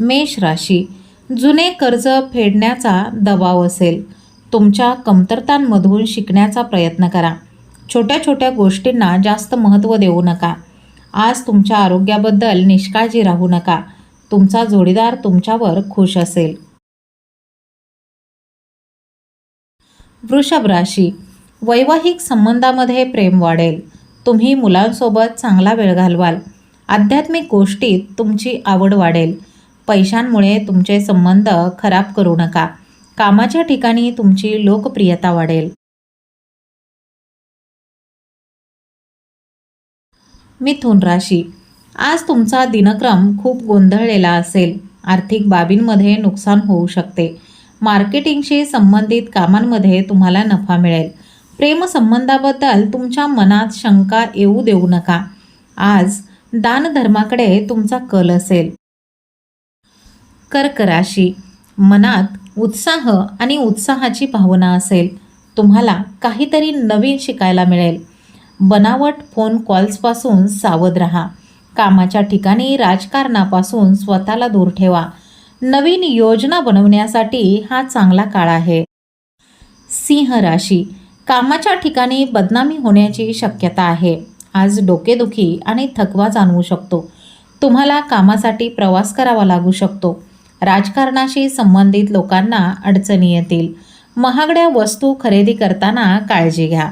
मेष राशी. जुने कर्ज फेडण्याचा दबाव असेल. तुमच्या कमतरतांमधून शिकण्याचा प्रयत्न करा. छोट्या छोट्या गोष्टींना जास्त महत्त्व देऊ नका. आज तुमच्या आरोग्याबद्दल निष्काळजी राहू नका. तुमचा जोडीदार तुमच्यावर खुश असेल. वृषभ राशी. वैवाहिक संबंधामध्ये प्रेम वाढेल. तुम्ही मुलांसोबत चांगला वेळ घालवाल. आध्यात्मिक गोष्टीत तुमची आवड वाढेल. पैशांमुळे तुमचे संबंध खराब करू नका. कामाच्या ठिकाणी तुमची लोकप्रियता वाढेल. मिथुन राशी. आज तुमचा दिनक्रम खूप गोंधळलेला असेल. आर्थिक बाबींमध्ये नुकसान होऊ शकते. मार्केटिंगशी संबंधित कामांमध्ये तुम्हाला नफा मिळेल. प्रेमसंबंधाबद्दल तुमच्या मनात शंका येऊ देऊ नका. आज दानधर्माकडे तुमचा कल असेल. कर्क राशी मनात उत्साह आणि उत्साहाची भावना असेल तुम्हाला काहीतरी नवीन शिकायला मिळेल. बनावट फोन कॉल्सपासून सावध राहा. कामाच्या ठिकाणी राजकारणापासून स्वतःला दूर ठेवा. नवीन योजना बनवण्यासाठी हा चांगला काळ आहे. सिंह राशी. कामाच्या ठिकाणी बदनामी होण्याची शक्यता आहे. आज डोकेदुखी आणि थकवा जाणवू शकतो. तुम्हाला कामासाठी प्रवास करावा लागू शकतो. राजकारणाशी संबंधित लोकांना अडचणी येतील. महागड्या वस्तू खरेदी करताना काळजी घ्या.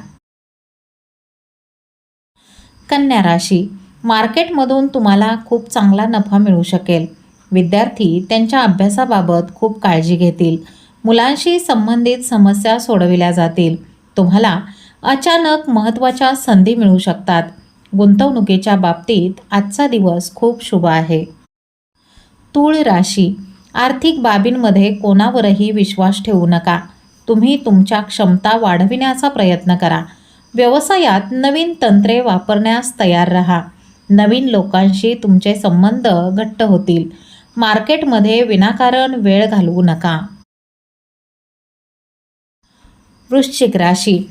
कन्या राशी. मार्केटमधून तुम्हाला खूप चांगला नफा मिळू शकेल. विद्यार्थी त्यांच्या अभ्यासाबाबत खूप काळजी घेतील. मुलांशी संबंधित समस्या सोडविल्या जातील. तुम्हाला अचानक महत्त्वाच्या संधी मिळू शकतात. गुंतवणुकीच्या बाबतीत आजचा दिवस खूप शुभ आहे. तूळ राशी आर्थिक बाबींमध्ये कोणावरही विश्वास ठेवू नका. तुम्ही तुमच्या क्षमता वाढविण्याचा प्रयत्न करा. व्यवसायात नवीन तंत्रे वापरण्यास तयार राहा. नवीन लोकांशी तुमचे संबंध घट्ट होतील. मार्केटमध्ये विनाकारण वेळ घालवू नका. वृश्चिक राशी.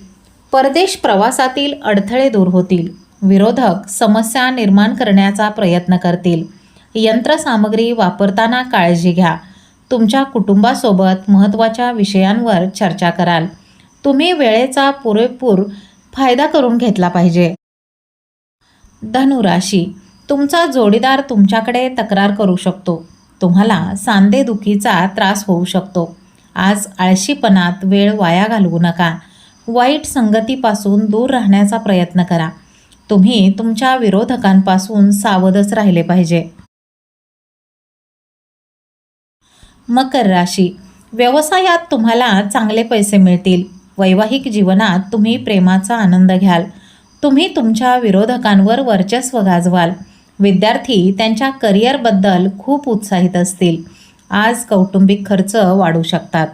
परदेश प्रवासातील अडथळे दूर होतील. विरोधक समस्या निर्माण करण्याचा प्रयत्न करतील. यंत्रसामग्री वापरताना काळजी घ्या. तुमच्या कुटुंबासोबत महत्त्वाच्या विषयांवर चर्चा कराल. तुम्ही वेळेचा पुरेपूर फायदा करून घेतला पाहिजे. धनुराशी तुमचा जोडीदार तुमच्याकडे तक्रार करू शकतो. तुम्हाला सांधेदुखीचा त्रास होऊ शकतो. आज आळशीपणात वेळ वाया घालवू नका. वाईट संगतीपासून दूर राहण्याचा प्रयत्न करा. तुम्ही तुमच्या विरोधकांपासून सावधच राहिले पाहिजे. मकर राशी. व्यवसायात तुम्हाला चांगले पैसे मिळतील. वैवाहिक जीवनात तुम्ही प्रेमाचा आनंद घ्याल. तुम्ही तुमच्या विरोधकांवर वर्चस्व गाजवाल. विद्यार्थी त्यांच्या करिअरबद्दल खूप उत्साहित असतील. आज कौटुंबिक खर्च वाढू शकतात.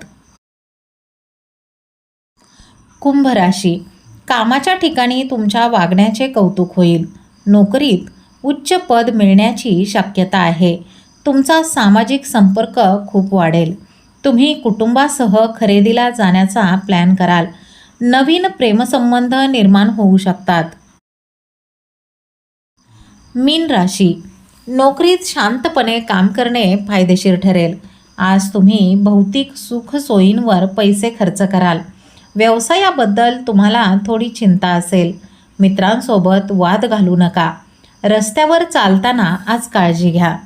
कुंभ राशी. कामाच्या ठिकाणी तुमच्या वागण्याचे कौतुक होईल. नोकरीत उच्च पद मिळण्याची शक्यता आहे. तुमचा सामाजिक संपर्क खूप वाढेल. तुम्ही कुटुंबासह खरेदीला जाण्याचा प्लॅन कराल. नवीन प्रेमसंबंध निर्माण होऊ शकतात. मीन राशी. नोकरीत शांतपणे काम करणे फायदेशीर ठरेल. आज तुम्ही भौतिक सुखसोयींवर पैसे खर्च कराल. व्यवसायाबद्दल तुम्हाला थोडी चिंता असेल. मित्रांसोबत वाद घालू नका. रस्त्यावर चालताना आज काळजी घ्या.